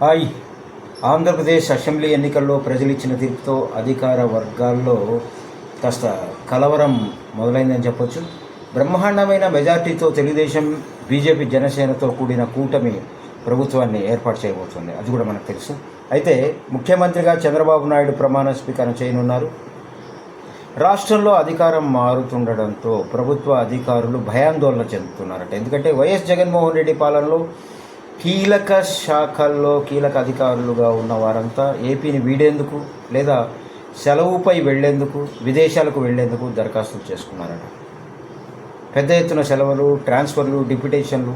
Hi. Andhra Pradesh assembly ఎన్నికల్లో ప్రజలు ఇచ్చిన తీర్పుతో అధికార వర్గాల్లో కాస్త కలవరం మొదలైందని చెప్పొచ్చు. బ్రహ్మాండమైన మెజార్టీతో తెలుగుదేశం బీజేపీ జనసేనతో కూడిన కూటమి ప్రభుత్వాన్ని ఏర్పాటు చేయబోతుంది. అది కూడా మనకు తెలుసు. అయితే ముఖ్యమంత్రిగా చంద్రబాబు నాయుడు ప్రమాణ స్వీకారం చేయనున్నారు. రాష్ట్రంలో అధికారం మారుతుండడంతో ప్రభుత్వ అధికారులు భయాందోళన చెందుతున్నారట. ఎందుకంటే వైఎస్ జగన్మోహన్ రెడ్డి పాలనలో కీలక శాఖల్లో కీలక అధికారులుగా ఉన్న వారంతా ఏపీని వీడేందుకు లేదా సెలవుపై వెళ్ళేందుకు విదేశాలకు వెళ్ళేందుకు దరఖాస్తులు చేసుకున్నారట. పెద్ద ఎత్తున సెలవులు ట్రాన్స్ఫర్లు డిప్యుటేషన్లు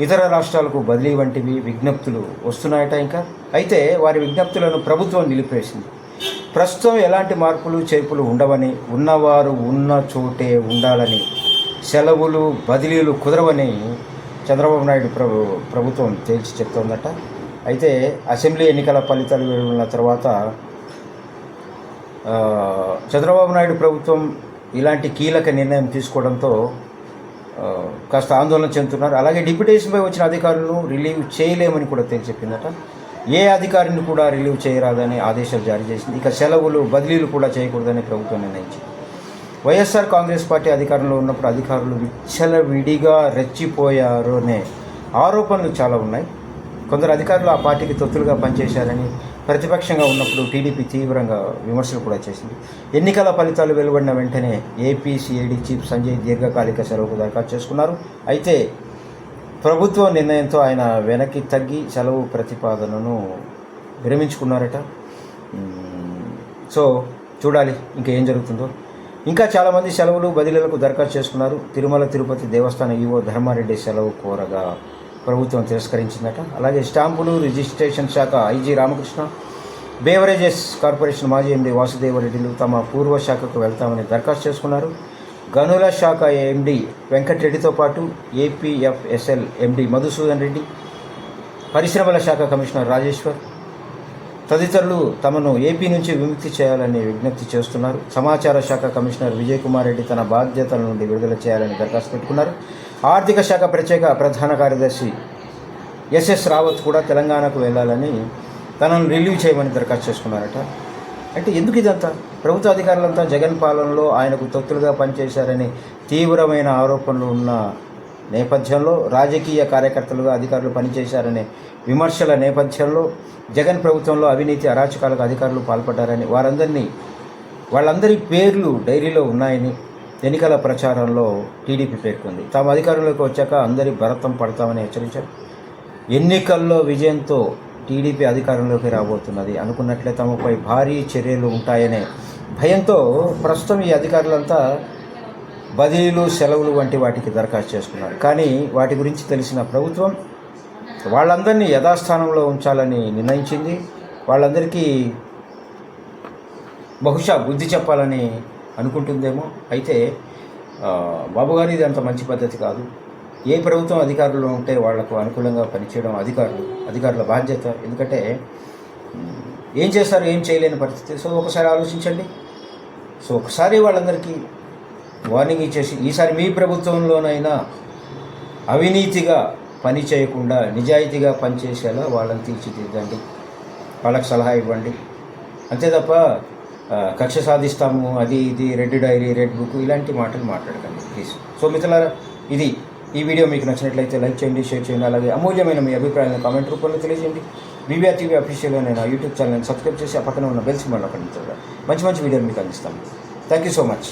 ఇతర రాష్ట్రాలకు బదిలీ వంటివి విజ్ఞప్తులు వస్తున్నాయట ఇంకా. అయితే వారి విజ్ఞప్తులను ప్రభుత్వం నిలిపేసింది. ప్రస్తుతం ఎలాంటి మార్పులు చేర్పులు ఉండవని ఉన్నవారు ఉన్న చోటే ఉండాలని సెలవులు బదిలీలు కుదరవని చంద్రబాబు నాయుడు ప్రభు ప్రభుత్వం తేల్చి చెప్తోందట. అయితే అసెంబ్లీ ఎన్నికల ఫలితాలు వెలువడిన తర్వాత చంద్రబాబు నాయుడు ప్రభుత్వం ఇలాంటి కీలక నిర్ణయం తీసుకోవడంతో కాస్త ఆందోళన చెందుతున్నారు. అలాగే డిప్యుటేషన్పై వచ్చిన అధికారులను రిలీవ్ చేయలేమని కూడా తేల్చెప్పిందట ఏ అధికారిని కూడా రిలీవ్ చేయరాదని ఆదేశాలు జారీ చేసింది. ఇక సెలవులు బదిలీలు కూడా చేయకూడదని ప్రభుత్వం నిర్ణయించింది. వైఎస్ఆర్ కాంగ్రెస్ పార్టీ అధికారంలో ఉన్నప్పుడు అధికారులు విచ్చలవిడిగా రెచ్చిపోయారు అనే ఆరోపణలు చాలా ఉన్నాయి. కొందరు అధికారులు ఆ పార్టీకి తొత్తులుగా పనిచేశారని ప్రతిపక్షంగా ఉన్నప్పుడు టీడీపీ తీవ్రంగా విమర్శలు కూడా చేసింది. ఎన్నికల ఫలితాలు వెలువడిన వెంటనే ఏపీసీఏడీ చీఫ్ సంజయ్ దీర్ఘకాలిక సెలవుకు దరఖాస్తు చేసుకున్నారు. అయితే ప్రభుత్వ నిర్ణయంతో ఆయన వెనక్కి తగ్గి సెలవు ప్రతిపాదనను విరమించుకున్నారట. సో చూడాలి ఇంకా ఏం జరుగుతుందో. ఇంకా చాలామంది సెలవులు బదిలీలకు దరఖాస్తు చేసుకున్నారు. తిరుమల తిరుపతి దేవస్థాన ఈవో ధర్మారెడ్డి సెలవు కోరగా ప్రభుత్వం తిరస్కరించిందట. అలాగే స్టాంపులు రిజిస్ట్రేషన్ శాఖ ఐజీ రామకృష్ణ బేవరేజెస్ కార్పొరేషన్ మాజీ ఎండి వాసుదేవరెడ్డిలు తమ పూర్వ శాఖకు వెళ్తామని దరఖాస్తు చేసుకున్నారు. గనుల శాఖ ఎండి వెంకటరెడ్డితో పాటు ఏపీఎఫ్ఎస్ఎల్ ఎండి మధుసూదన్ రెడ్డి పరిశ్రమల శాఖ కమిషనర్ రాజేశ్వర్ తదితరులు తమను ఏపీ నుంచి విముక్తి చేయాలని విజ్ఞప్తి చేస్తున్నారు. సమాచార శాఖ కమిషనర్ విజయ్ కుమార్ రెడ్డి తన బాధ్యతల నుండి విడుదల చేయాలని దరఖాస్తు పెట్టుకున్నారు. ఆర్థిక శాఖ ప్రత్యేక ప్రధాన కార్యదర్శి ఎస్ఎస్ రావత్ కూడా తెలంగాణకు వెళ్ళాలని తనను రిలీవ్ చేయమని దరఖాస్తు చేసుకున్నారట. అంటే ఎందుకు ఇదంతా? ప్రభుత్వ అధికారులంతా జగన్ పాలనలో ఆయనకు తొత్తులుగా పనిచేశారని తీవ్రమైన ఆరోపణలు ఉన్న నేపథ్యంలో రాజకీయ కార్యకర్తలుగా అధికారులు పనిచేశారనే విమర్శల నేపథ్యంలో జగన్ ప్రభుత్వంలో అవినీతి అరాచకాలకు అధికారులు పాల్పడ్డారని వారందరినీ వాళ్ళందరి పేర్లు డైరీలో ఉన్నాయని ఎన్నికల ప్రచారంలో టీడీపీ పేర్కొంది. తాము అధికారంలోకి వచ్చాక అందరి భరతం పడతామని హెచ్చరించారు. ఎన్నికల్లో విజయంతో టీడీపీ అధికారంలోకి రాబోతున్నది. అనుకున్నట్లే తమపై భారీ చర్యలు ఉంటాయనే భయంతో ప్రస్తుతం ఈ అధికారులంతా బదిలీలు సెలవులు వంటి వాటికి దరఖాస్తు చేసుకున్నారు. కానీ వాటి గురించి తెలిసిన ప్రభుత్వం వాళ్ళందరినీ యథాస్థానంలో ఉంచాలని నిర్ణయించింది. వాళ్ళందరికీ బహుశా బుద్ధి చెప్పాలని అనుకుంటుందేమో. అయితే బాబు గారు ఇది అంత మంచి పద్ధతి కాదు. ఏ ప్రభుత్వం అధికారులు ఉంటే వాళ్ళకు అనుకూలంగా పనిచేయడం అధికారులు అధికారుల బాధ్యత. ఎందుకంటే ఏం చేస్తారు ఏం చేయలేని పరిస్థితి. సో ఒకసారి ఆలోచించండి. సో ఒకసారి వాళ్ళందరికీ వార్నింగ్ ఇచ్చేసి ఈసారి మీ ప్రభుత్వంలోనైనా అవినీతిగా పని చేయకుండా నిజాయితీగా పనిచేసేలా వాళ్ళని తీర్చిదిద్దండి. వాళ్ళకి సలహా ఇవ్వండి. అంతే తప్ప కక్ష సాధిస్తాము అది ఇది రెడ్ డైరీ రెడ్ బుక్ ఇలాంటి మాటలు మాట్లాడకండి ప్లీజ్. సో మిత్రులారా ఇది ఈ వీడియో మీకు నచ్చినట్లయితే లైక్ చేయండి షేర్ చేయండి అలాగే అమూల్యమైన మీ అభిప్రాయాలను కామెంట్ రూపంలో తెలియజేయండి. బీబీఆర్ టీవీ అఫీషియల్గా నేను యూట్యూబ్ ఛానల్ని సబ్స్క్రైబ్ చేసి ఆ పక్కన ఉన్న బెల్స్ మళ్ళీ అక్కడ మంచి మంచి వీడియోలు మీకు అందిస్తాను థ్యాంక్ యూ సో మచ్